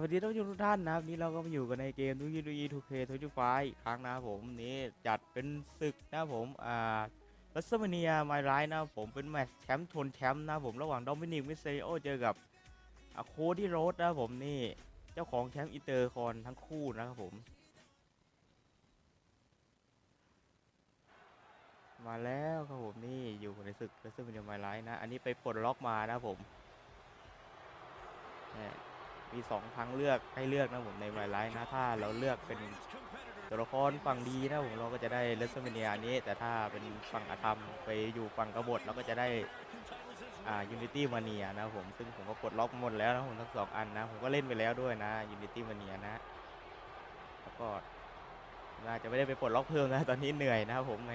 วัสดีท่านผู้ชมทุกท่านนะครับนี่เราก็มาอยู่กันในเกมดูยีดูยีทูเคทูจูไฟครั้งนะครับผมนี่จัดเป็นศึกนะครับผมอ่ารัสเมเนียไมไรนะครับผมเป็นแมตช์แชมป์ทนแชมป์นะครับผมระหว่างโดมินิกมิสเซริโอเจอกับโคดี้โรสนะครับผมนี่เจ้าของแชมป์อินเตอร์คอนทั้งคู่นะครับผม มาแล้วครับผมนี่อยู่ในศึกรัสเมเนียไมไรนะ อันนี้ไปปลดล็อกมานะครับผมเนี่ย มีสองทางเลือกให้เลือกนะผมในไวไลท์นะถ้าเราเลือกเป็นตัวละครฝั่งดีนะผมเราก็จะได้เลสเมเนียนี้ แต่ถ้าเป็นฝั่งอาธรรมไปอยู่ฝั่งกบฏเราก็จะได้อ่ายูนิตี้มาเนียนะผมซึ่งผมก็กดล็อกหมดแล้วนะผมทั้งสองอันนะผมก็เล่นไปแล้วด้วยนะยูนิตี้มาเนียนะแล้วก็น่าจะไม่ได้ไปปลดล็อกเพิ่มนะตอนนี้เหนื่อยนะครับผมแหม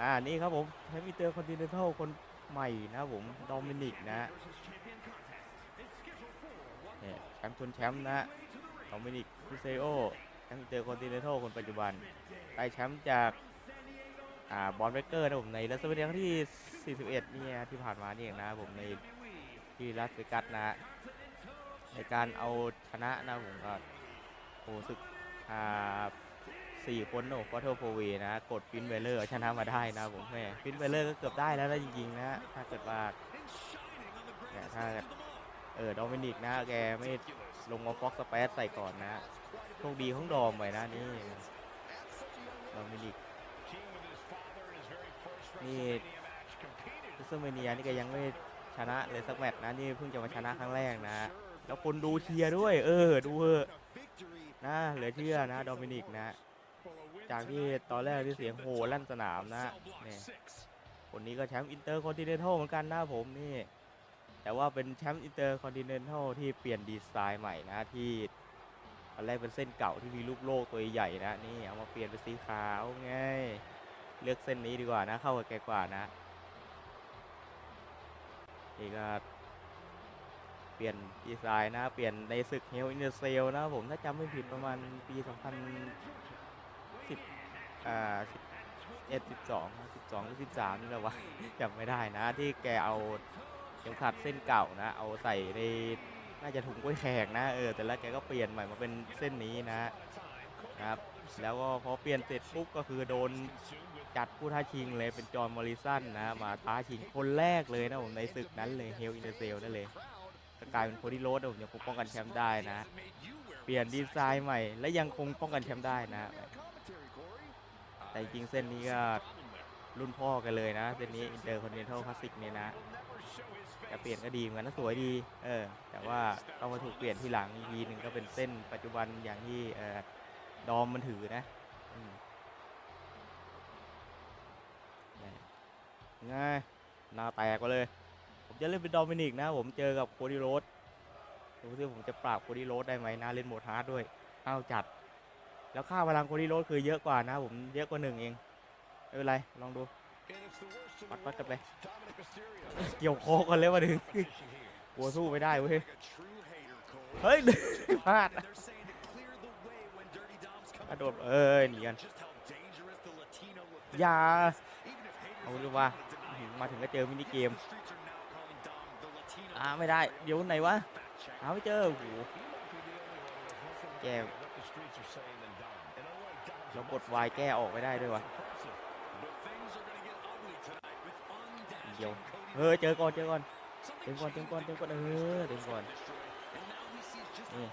อ่านี่ครับผมแชมป์อินเตอร์คอนติเนนทัลคนใหม่นะผมโดมินิกนะ เนี่ยแชมป์ชนแชมป์นะโดมินิกพิเซโอแชมป์เตอร์คอนติเนนทัลคนปัจจุบันได้แชมป์จากอ่าบอลเบเกอร์นะผมในรัสเซียที่ 41 เนี่ยที่ผ่านมานี่เองนะผมในที่รัสเวกัสนะ ในการเอาชนะนะผมก็โอ้สึกอ่าสี่คนโอ้ควอเทอร์โฟวีนะ กดฟินเวลเลอร์ชนะมาได้นะผมแม่ฟินเวลเลอร์ก็เกือบได้แล้วนะจริงๆนะถ้าเกิดว่าถ้า เออโดมินิกนะแกไม่ลงมาฟ็อกสเปซใส่ก่อนนะโชคดีของดอมไปนะนี่โดมินิกนี่พิซเมเนียนี่ก็ยังไม่ชนะเลยสักแมตช์นะนี่เพิ่งจะมาชนะครั้งแรกนะ แล้วคนดูเชียร์ด้วย เออดูเถอนะเหลือเชื่อนะโดมินิกนะ จากที่ตอนแรกที่เสียงโห่ลั่นสนามนะนี่คนนี้ก็แชมป์อินเตอร์คอนติเนนทัลเหมือนกันนะผมนี่ แต่ว่าเป็นแชมป์อินเตอร์คอนติเนนทัลที่เปลี่ยนดีไซน์ใหม่นะที่ตอนแรกเป็นเส้นเก่าที่มีลูกโลกตัวใหญ่นะนี่เอามาเปลี่ยนเป็นสีขาวไงเลือกเส้นนี้ดีกว่านะเข้ากับแกกว่านะนี่ก็เปลี่ยนดีไซน์นะเปลี่ยนในศึกเฮลอินเตอร์เซลนะผมถ้าจำไม่ผิดประมาณปี 2010อ่า11 12 12หรือ13นี่แหละวะจำไม่ได้นะที่แกเอา เข็มขัดเส้นเก่านะ เอาใส่ในน่าจะถุงกล้วยแขกนะเออแต่แล้วแกก็เปลี่ยนใหม่มาเป็นเส้นนี้นะครับ แล้วก็พอเปลี่ยนเสร็จปุ๊บก็คือโดนจัดผู้ท้าชิงเลยเป็นจอห์นมอริสันนะ มาท้าชิงคนแรกเลยนะผมในศึกนั้นเลยเฮลอินเตอร์เซลนั่นเลยก็กลายเป็นโคดี้โรสผมยังคงป้องกันแชมป์ได้นะ เปลี่ยนดีไซน์ใหม่ และยังคงป้องกันแชมป์ได้นะ แต่จริงเส้นนี้ก็รุ่นพ่อกันเลยนะเส้นนี้อินเตอร์คอนติเนนทัลคลาสสิกเนี่ยนะ แต่เปลี่ยนก็ดีเหมือนกันนะสวยดี เออ แต่ว่าต้องมาถูกเปลี่ยนทีหลังอีกทีหนึ่งก็เป็นเส้นปัจจุบันอย่างที่เออดอมมันถือนะอืมนี่ไงหน้าแตกไปเลย ผมจะเล่นเป็นดอมินิกนะ ผมเจอกับโคดี้โรสดูซิผมจะปราบโคดี้โรสได้ไหมนะเล่นโหมดฮาร์ดด้วยเอาจัด แล้วค่าพลังโคดี้โรสคือเยอะกว่านะ ผมเยอะกว่าหนึ่งเองไม่เป็นไรลองดู วัดวัดกันไป เกี่ยวคอกันเลยมาถึงกลัวสู้ไม่ได้เว้ย เฮ้ยพลาดนะกระโดดเอ้ยหนีกันอย่าเอาดูว่าอื้อหือมาถึงก็เจอมินิเกมอ่าไม่ได้ เดี๋ยวไหนวะหาไม่เจอโอ้โหแกเรากดวายแก้ออกไม่ได้ด้วยวะ เดี๋ยวเฮ้ยเจอก่อนเจอก่อนเต็มก่อนเต็มก่อนเต็มก่อนเออเต็มก่อนนี่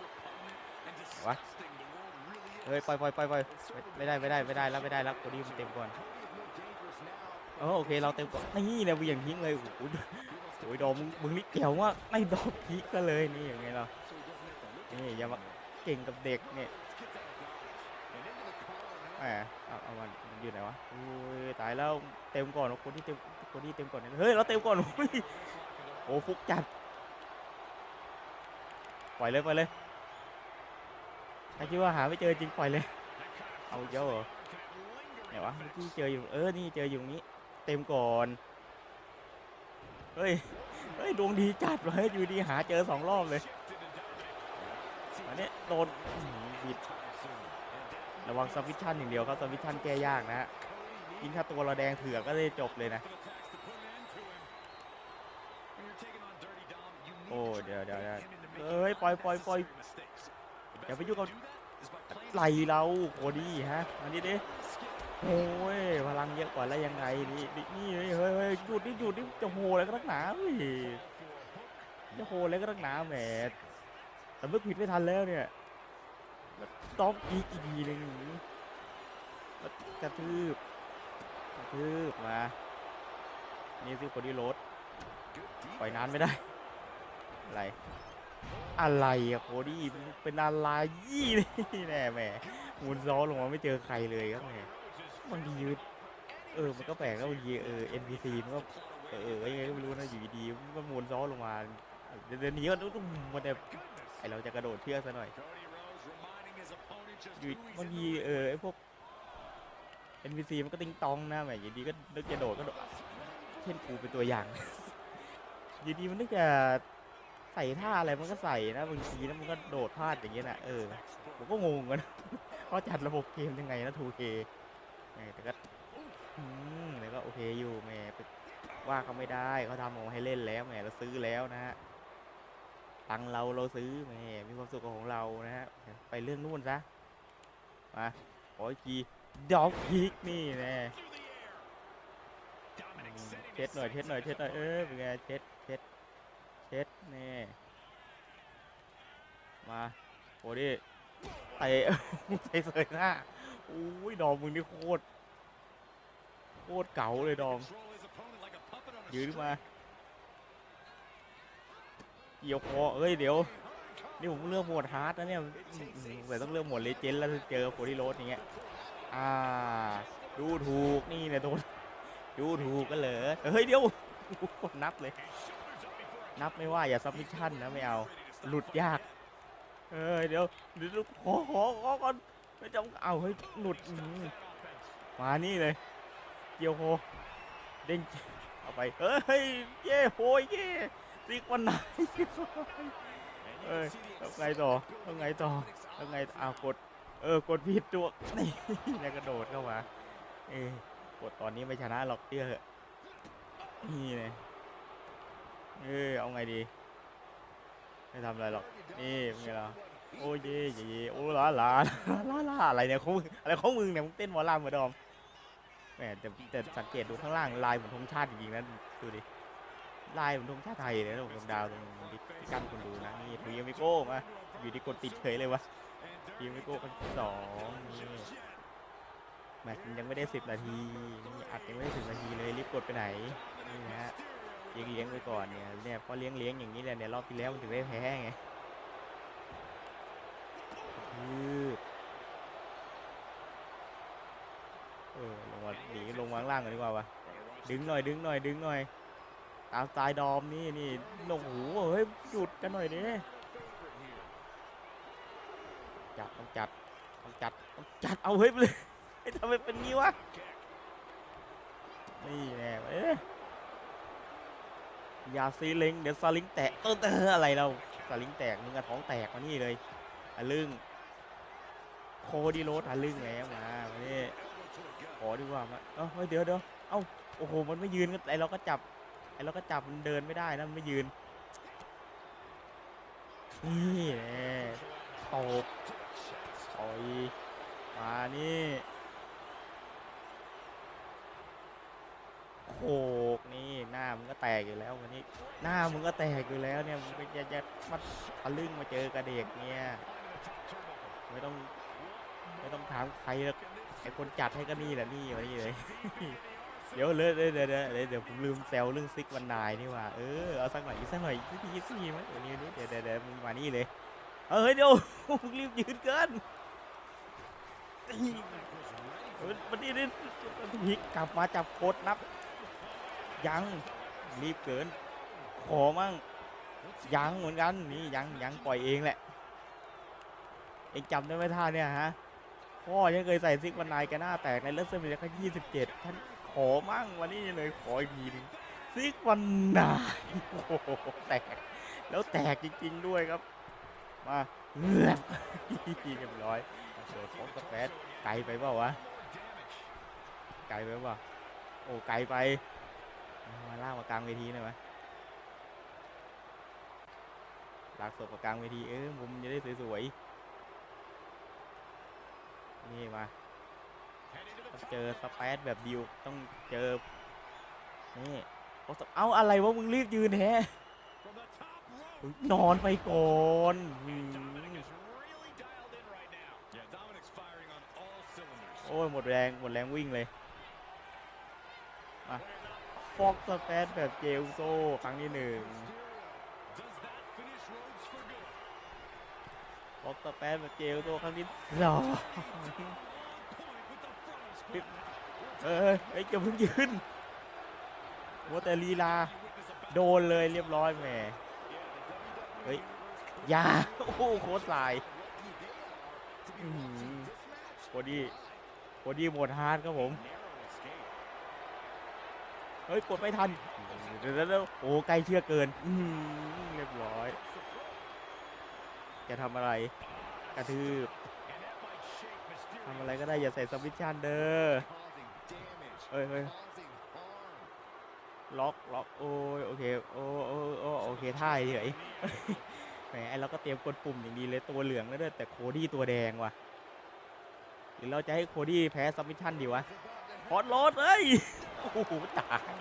วะเฮ้ยปล่อยปล่อยปล่อยปล่อยไม่ได้ไม่ได้ไม่ได้แล้วไม่ได้แล้วคนนี้มันเต็มก่อนเออโอเคเราเต็มก่อนนี่เนี่ยเวี่ยงทิ้งเลยโอ้โหโอ้ยดอมมึงนี่เกี่ยวมากไม่ดอกพีกก็เลยนี่อย่างไงเรานี่อย่ามาเก่งกับเด็กเนี่ย แหมเอาเอามันอยู่ไหนวะโอ้ยตายแล้วเต็มก่อนคนที่เต็มคนที่เต็มก่อนเฮ้ยเราเต็มก่อนโอ้ยโอ้ฟุกจัดปล่อยเลยปล่อยเลยถ้าคิดว่าหาไม่เจอจริงปล่อยเลย เอาเยอะเหรอไหนวะเมื่อกี้เจออยู่เออนี่เจออยู่นี้ เต็มก่อนเฮ้ยเฮ้ยดวงดีจัดเลยอยู่ดีหาเจอสองรอบเลยอันนี้โดนหือบิด ระวังสวิชันอย่างเดียวครับสวิชันแก้ยากนะฮะยิ่งถ้าตัวเราแดงเถื่อก็ได้จบเลยนะ โอ้เดี๋ยวเดี๋ยวเดี๋ยวเอ้ยปล่อยปล่อยปล่อยอย่าไปยุ่งกับไหลเราโคดี้ฮะอันนี้ดิโอ้ยพลังเยอะกว่าแล้วยังไงนี่นี่เฮ้ยเฮ้ยหยุดนี่หยุดนี่จะโหอะไรก็นักหนาเฮ้ยจะโหอะไรก็นักหนาแหมแต่เมื่อผิดไม่ทันแล้วเนี่ย แล้วต้องอีกอีกทีหนึ่งแล้วกระทืบกระทืบมานี่คือคนที่รถปล่อยนานไม่ได้ อะไร อะไรอะโคดี้เป็นอะไรยี่นี่แน่แหมหมุนซ้อนลงมาไม่เจอใครเลยครับแหมบางทียืดเออ มันก็แปลกนะบางทีเออ NPC มันก็เออเออยังไงก็ไม่รู้นะอยู่ดีๆมันก็หมุนซ้อนลงมาเดี๋ยวเดี๋ยวนี้ก็ตุ้มมันจะไอเราจะกระโดดเชือกซะหน่อย อยู่บางทีเออไอพวก NPC มันก็ติงตองนะแหมอยู่ดีก็นึกจะโดดก็โดดเช่นกูเป็นตัวอย่าง อยู่ดีมันนึกจะใส่ท่าอะไรมันก็ใส่นะบางทีนะมันก็โดดพลาดอย่างเงี้ยนะเออผมก็งงกันเขาจัดระบบเกมยังไงนะ 2K แหมแต่ก็อืมแต่ก็โอเคอยู่แมไปว่าเขาไม่ได้เขาทำมาให้เล่นแล้วแหมเราซื้อแล้วนะฮะตังเราเราซื้อแหมมีความสุขกับของเรานะฮะไปเรื่องนู่นซะ มาขออีกทีดอกพิกนี่แน่อืมเช็ดหน่อยเช็ดหน่อยเช็ดหน่อยเออเป็นไงเช็ดเช็ดเช็ดแน่มาโอ้ดิเตะเตะเสยหน้าอุ้ยดอมมึงนี่โคตรโคตรเก๋าเลยดอมยืนมาเกี่ยวคอเอ้ยเดี๋ยว นี่ผมเลือกหมดฮาร์ดนะเนี่ยอืมอืมแต่ต้องเลือกหมดเลเจนด์แล้วเจอโคดี้โรสอย่างเงี้ยอ่าดูถูกนี่เนี่ยโดนดูถูกกันเหรอเฮ้ยเดี๋ยวกดนับเลย นับไม่ว่าอย่าซับมิชชั่นนะไม่เอาหลุดยากเอ้ยเดี๋ยวเดี๋ยวขอขอขอก่อนไม่จำเอาเฮ้ยหลุดมานี่เลยเกี่ยวโคเด้งเอาไปเฮ้ยเย่โหยเย่ซิกวันไหน เอ้ยแล้วไงต่อแล้วไงต่อแล้วไงอ้าวกด เออกดผิดตัวนี่แล้วกระโดดเข้ามา เอ้กดตอนนี้ไม่ชนะหรอกเชื่อเถอะนี่เลยเออเอาไงดีไม่ทำอะไรหรอกนี่เป็นไงล่ะโอ้ยเย่เย่โอ้ลาลาลาลาอะไรเนี่ยของอะไรของมึงเนี่ยมึงเต้นหมอลำเหมือนดอมแหมแต่แต่สังเกตดูข้างล่างลายเหมือนธงชาติจริงๆนะดูดิ ลายเหมือนธงชาติไทยเลยนะตรงดาวตรงกั้นคนดูนะนี่ทูยามิโก้มาอยู่ที่กดติดเฉยเลยวะทีมิโก้คนสองนี่แมตช์ยังไม่ได้สิบนาทีนี่อัดยังไม่ได้สิบนาทีเลยรีบกดไปไหนนี่นะฮะเลี้ยงเลี้ยงไปก่อนเนี่ยเนี่ยพอเลี้ยงเลี้ยงอย่างนี้แหละเนี่ยรอบที่แล้วมันถึงได้แพ้ไงยืดเออลงมาหนีลงมาข้างล่างกันดีกว่าวะดึงหน่อยดึงหน่อยดึงหน่อย ตามสไตล์ดอมนี่นี่ลงหูเฮ้ยหยุดกันหน่อยดิจัดต้องจัดต้องจัดต้องจัดเอาเฮ้ยไปเลยทำไมเป็นงี้วะนี่แน่เอ๊ะอย่าซีลิงเดี๋ยวซาลิงแตกเออเอออะไรเราซาลิงแตกมึงกระท้องแตกมานี่เลยอะลึงโคดีโรสอะลึงแล้วมามานี่ขอดีกว่ามาเอ้าเฮ้ยเดี๋ยวเดี๋ยวเอ้าโอ้โหมันไม่ยืนก็ไอเราก็จับ เราก็จับมันเดินไม่ได้นะมันไม่ยืน นี่แน่ตบต่อยมานี่โขกนี่หน้ามึงก็แตกอยู่แล้ววันนี้ หน้ามึงก็แตกอยู่แล้วเนี่ยมึงก็จะจะมาทะลึ่งมาเจอกระเด็กเนี่ยไม่ต้องไม่ต้องถามใครหรอกไอคนจัดให้ก็นี่แหละนี่มานี่เลย เดี๋ยวเลยเดี๋ยวเดี๋ยวเดี๋ยวเดี๋ยวผมลืมแซวเรื่องซิกวันนายนี่ว่าเออเอาสักหน่อยอีกสักหน่อยอีกสักทีอีกสักทีไหมเดี๋ยวนี้เดี๋ยวเดี๋ยวเดี๋ยวมึงมานี่เลยเออเฮ้ยเดี๋ยวมึงรีบยืนเกินมันนี่นี่พิกกลับมาจับกดนับ ยังรีบเกิน ขอมั่งยังเหมือนกันนี่ยังยังปล่อยเองแหละเองจำได้ไหมท่าเนี่ยฮะพ่อยังเคยใส่ซิกวันนายแกหน้าแตกในเลสเซอร์เมนแค่ยี่สิบเจ็ดท่าน ขอมั่งวันนี้เลยขออีกทีนึงซิกวันนายโอ้โหแตก แล้วแตกจริงๆด้วยครับ มาเงือกเรียบร้อยเปิดของสเปซไกลไปเปล่าวะ ไกลไปเปล่าโอ้ไกลไป มาล่ามากลางเวทีหน่อยไหมลากศพกับกลางเวทีเออมุมจะได้สวยๆนี่มา เจอสเปซแบบดิวต้องเจอนี่โอ้เอาอะไรวะมึงรีบยืนแฮะอุ๊ยนอนไปก่อนอืมโอ้ยหมดแรงหมดแรงวิ่งเลยมาฟอกสเปซแบบเจลโซครั้งที่หนึ่งออกสเปนแบบเจลตัวครั้งนี้หรอ เออไอ้ยจะเพิ่งยืนว่าแต่ลีลา โดนเลยเรียบร้อยแหมเฮ้ยยาโอ้โหโคตรสายอื้อหือโคดี้โคดี้หมดฮาร์ดครับผม เฮ้ย กดไม่ทันเดี๋ยวเดี๋ยวโอ้ใกล้เชื่อเกินอืเรียบร้อย จะทำอะไร กระทืบ ก็ได้อย่าใส่สวิตชันเด้อเฮ้ยเฮ้ยล็อกล็อกโอ้ยโอเคโอ้โอ้โอ้โอเคท่าเฉยแหมไอเราก็เตรียมกดปุ่มอย่างดีเลยตัวเหลืองแล้วด้วยแต่โคดี้ตัวแดงว่ะหรือเราจะให้โคดี้แพ้สวิตชันดีวะพอดโรดเอ้ยโอ้โหตาย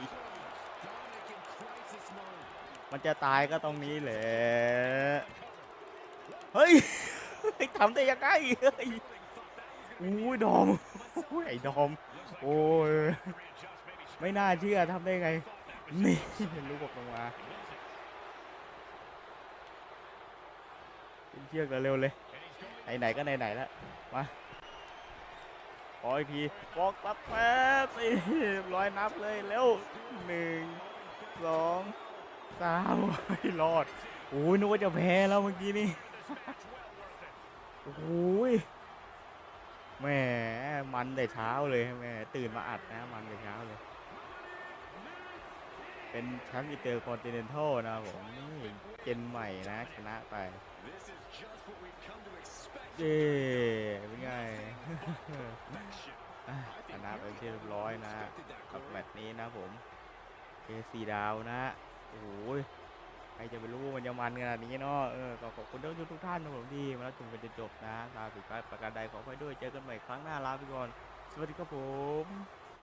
มันจะตายก็ตรงนี้แหละเฮ้ยทำได้ยังไงเฮ้ย อุ้ยดอมอุ้ยไอ้ดอม โอ้ย ไม่น่าเชื่อทำได้ไง นี่ลูกบอกลงมาเชือกเร็วๆเลย ไหนๆก็ไหนๆแล้วมาขออีกทีบอกตัดแป๊บสี่ร้อยนับเลยเร็วหนึ่งสองสามรอดโอ้ยนึกว่าจะแพ้แล้วเมื่อกี้นี่โอ้ย แหมมันแต่เช้าเลยแหมตื่นมาอัดนะมันแต่เช้าเลย เป็นแชมป์อินเตอร์คอนติเนนทัลนะผมนี่เจนใหม่นะ ชนะไปเย้เป็นไงชนะไปที่เรียบร้อยนะกับแมตช์นี้นะผมเคซีดาวนะ โอ้ย ใครจะไปรู้มันจะมันขนาดนี้เนาะเออก็ขอบคุณทุกทุกท่านนะผมที่มารับชมกันจนจบนะลาผิดพลาดประการใดขออภัยด้วยเจอกันใหม่ครั้งหน้าลาไปก่อนสวัสดีครับผม